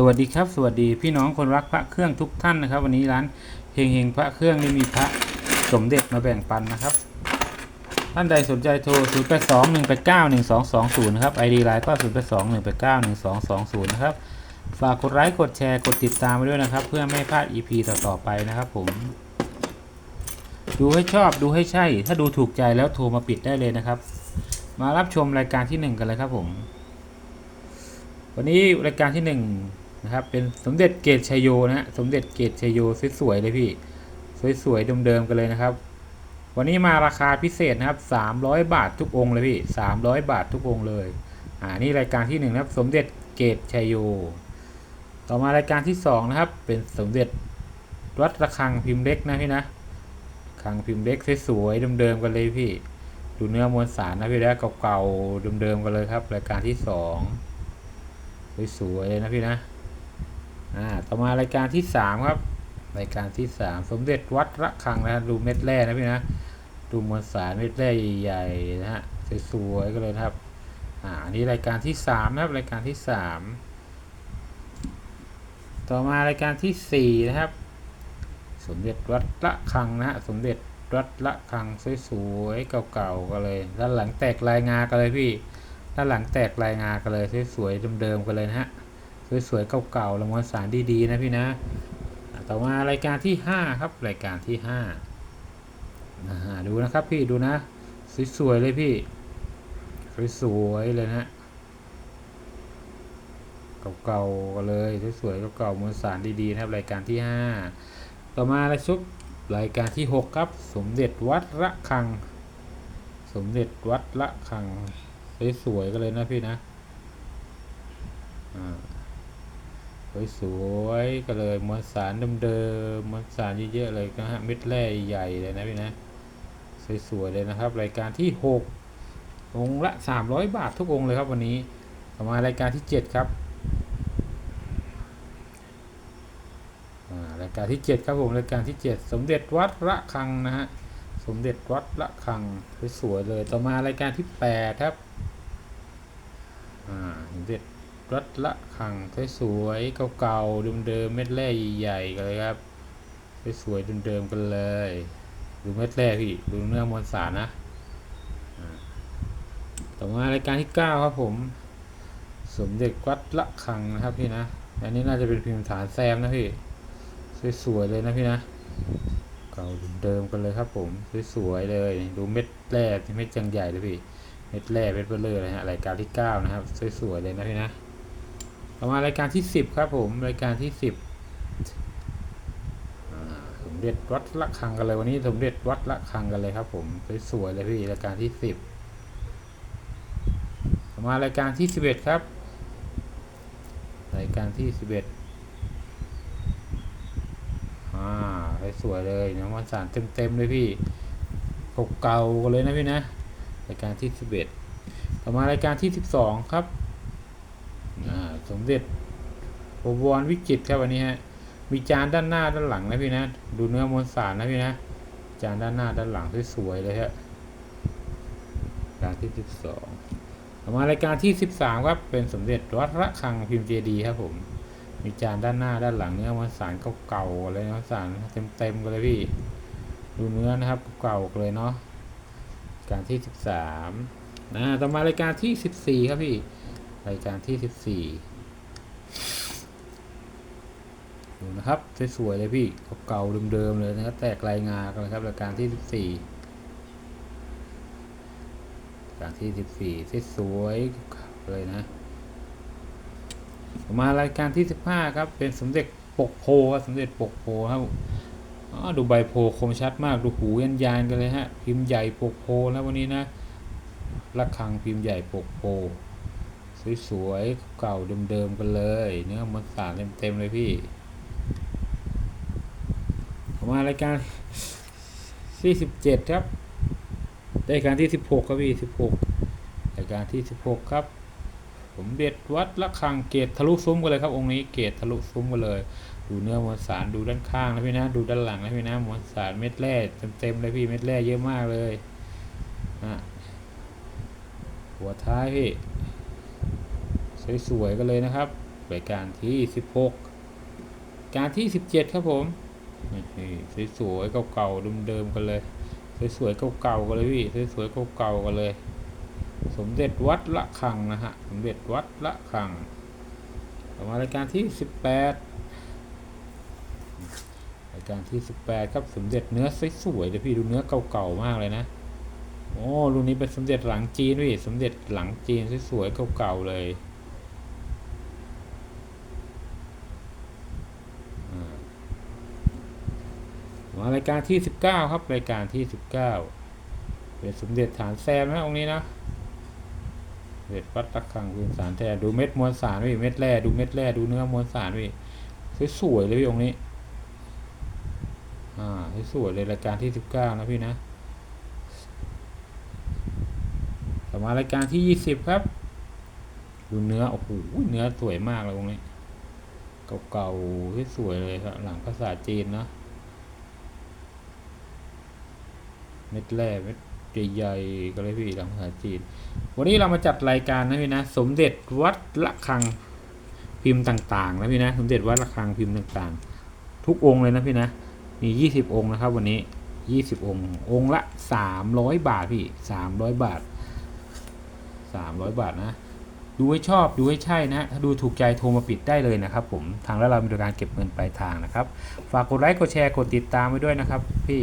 สวัสดีครับ สวัสดีพี่น้องคนรักพระเครื่องทุกท่านนะครับ วันนี้ร้านเฮงเฮงพระเครื่องได้มีพระสมเด็จมาแบ่งปันนะครับ ท่านใดสนใจโทร 0 8 2 1 8 9 1 2 2 0 นะครับ ID ไลน์ก็ 0 8 2 1 8 9 1 2 2 0 นะครับ ฝากกดไลค์กดแชร์กดติดตามไปด้วยนะครับ เพื่อไม่พลาด EP ต่อๆไปนะครับผม ดูให้ชอบดูให้ใช่ ถ้าดูถูกใจแล้วโทรมาปิดได้เลยนะครับ มารับชมรายการที่หนึ่งกันเลยครับผมวันนี้รายการที่หนึ่ง นะครับ เป็นสมเด็จเกตชยโยนะฮะสมเด็จเกตชยโยสวยๆเลยพี่ สวยๆเดิมๆกันเลยนะครับ วันนี้มาราคาพิเศษนะครับ 300 บาททุกองค์เลยพี่300 บาททุกองค์เลยอ่านี่รายการที่หนึ่งนะครับสมเด็จเกตชยโย ต่อมารายการที่สองนะครับ เป็นสมเด็จวัดระฆังพิมพ์เล็กนะพี่นะฆังพิมพ์เล็กสวยๆเดิมๆกันเลยพี่ ดูเนื้อมวลสารนะพี่นะเก่าๆเดิมๆกันเลยครับ รายการที่สองสวยๆเลยนะพี่นะ อ่าต่อมารายการที่สามครับ รายการที่สามสมเด็จวัดระฆังนะดูเม็ดแร่นะพี่นะดูมวลสารเม็ดแร่ใหญ่ๆนะฮะสวยๆก็เลยครับอ่าอันนี้รายการที่สามนะครับรายการที่สามต่อมารายการที่สี่นะครับ สมเด็จวัดระฆังนะฮะสมเด็จวัดระฆังสวยๆเก่าๆกันเลยด้านหลังแตกลายงากันเลยพี่ด้านหลังแตกลายงากันเลยสวยๆเดิมๆกันเลยนะฮะ สวยๆเก่าๆละมวลสารดีๆนะพี่นะ ต่อมารายการที่ห้าครับ รายการที่ห้าดูนะครับพี่ดูนะ สวยๆเลยพี่ สวยๆเลยนะเก่าๆกันเลยสวยๆเก่าๆมวลสารดีๆนะครับรายการที่ห้าต่อมารายชุดรายการที่หกครับ สมเด็จวัดระฆัง สมเด็จวัดระฆังสวยๆกันเลยนะพี่นะอ่า สวยๆก็เลยมวลสารเดิมๆมวลสารเยอะๆเลยนะฮะเม็ดแร่ใหญ่เลยนะพี่นะสวยๆเลยนะครับ รายการที่ 6 องค์ละ 300 บาททุกองค์เลยครับวันนี้ต่อมารายการที่ 7 ครับรายการที่ 7 ครับผมรายการที่ 7 สมเด็จวัดระฆังนะฮะสมเด็จวัดระฆังสวยๆเลยต่อมารายการที่ 8 ครับอ่าสมเด็จ วัดละขังสวยๆเก่าๆเดิมๆเม็ดแร่ใหญ่ๆกันเลยครับสวยๆเดิมๆกันเลยดูเม็ดแร่พี่ดูเนื้อมวลสารนะต่อมารายการที่9ครับผมสมเด็จวัดละขังนะครับพี่นะอันนี้น่าจะเป็นพิมพ์ฐานแซมนะพี่สวยๆเลยนะพี่นะเก่าเดิมกันเลยครับผมสวยๆเลยดูเม็ดแร่เม็ดจังใหญ่เลยพี่เม็ดแร่เม็ดเบลเลอร์เลยฮะรายการที่ 9 นะครับ สวยๆเลยนะพี่นะ ต่อมารายการที่ 10 ครับผม รายการที่ 10 สมเด็จวัดละคังกันเลยวันนี้สมเด็จวัดละคังกันเลยครับผมสวยๆเลยพี่รายการที่ 10 ต่อมารายการที่ 11 ครับ รายการที่ 11อ่าสวยๆเลยนะมันสารเต็มๆเลยพี่เก่าๆกันเลยนะพี่นะรายการที่ 11 ต่อมารายการที่ 12 ครับ สมเด็จโอบวรวิจิตครับวันนี้ฮะมีจานด้านหน้าด้านหลังนะพี่นะ ดูเนื้อมวลสารนะพี่นะจานด้านหน้าด้านหลังสวยๆเลยฮะการที่12ต่อมารายการที่13ครับเป็นสมเด็จวัดระฆังพิมพ์เจดีครับผมมีจานด้านหน้าด้านหลังเนื้อมวลสารเก่าๆเลยมวลสารเต็มๆกันเลยพี่ ดูเนื้อนะครับเก่าเลยเนาะการที่13นะต่อมารายการที่14ครับพี่รายการที่14 ดูนะครับสวยๆเลยพี่เก่าๆเดิมๆเลยนะครับ แตกลายงากันเลยครับรายการที่14รายการที่14สสวยๆเลยนะมารายการที่15ครับเป็นสมเด็จปกโพครับสมเด็จปกโพครับอดูใบโพคมชัดมากดูหูยันยานกันเลยฮะพิมพ์ใหญ่ปกโพแล้ววันนี้นะระฆังพิมพ์ใหญ่ปกโพสวยๆเก่าเดิมๆกันเลย เนื้อมันสารเต็มๆเลยพี่ มารายการที่17ครับรายการที่16ครับพี่16รายการที่16ครับ ผมเด็ดวัดละคังเกตทะลุซุ้มกันเลยครับองค์นี้เกตทะลุซุ้มกันเลย ดูเนื้อมวลสารดูด้านข้างนะพี่นะดูด้านหลังนะพี่นะมวลสารเม็ดแร่เต็มๆเลยพี่เม็ดแร่เยอะมากเลยนะหัวท้ายพี่สวยๆกันเลยนะครับรายการที่สิบหกการที่สิบเจ็ดครับผม นี่สวยๆเก่าๆเดิมๆกันเลย สวยๆเก่าๆกันเลยพี่สวยๆเก่าๆกันเลย สมเด็จวัดละคังนะฮะสมเด็จวัดละคังต่อมารายการที่สิบแปดรายการที่สิบแปดครับสมเด็จเนื้อสวยๆเลยพี่ดูเนื้อเก่าๆมากเลยนะโอ้รุ่นนี้เป็นสมเด็จหลังจีนพี่สมเด็จหลังจีนสวยๆเก่าๆเลย มารายการที่สิบเก้าครับ รายการที่สิบเก้าเป็นสมเด็จฐานแซมนะองค์นี้นะเด็จวัดตะคังพื้นสารแท้ดูเม็ดมวลสารพี่เม็ดแร่ดูเม็ดแร่ดูเนื้อมวลสารพี่สวยๆเลยพี่องค์นี้อ่าสวยๆเลยรายการที่สิบเก้านะพี่นะต่อมารายการที่ยี่สิบครับ ดูเนื้อโอ้โหเนื้อสวยมากเลยตรงนี้เก่าๆสวยเลยครับหลังภาษาจีนเนาะ เม็ดแร่เม็ดใหญ่ๆก็เลยพี่หลังภาษาจีน วันนี้เรามาจัดรายการนะพี่นะ สมเด็จวัดละคังพิมพ์ต่างๆนะพี่นะ สมเด็จวัดละคังพิมพ์ต่างๆ ทุกองค์เลยนะพี่นะ มียี่สิบองค์นะครับ วันนี้ยี่สิบองค์ องค์ละสามร้อยบาทพี่สามร้อยบาทสามร้อยบาทนะ ดูให้ชอบดูให้ใช่นะ ถ้าดูถูกใจโทรมาปิดได้เลยนะครับ ผม ทางแล้วเรามีบริการเก็บเงินปลายทางนะครับ ฝากกดไลค์กดแชร์กดติดตามไว้ด้วยนะครับ พี่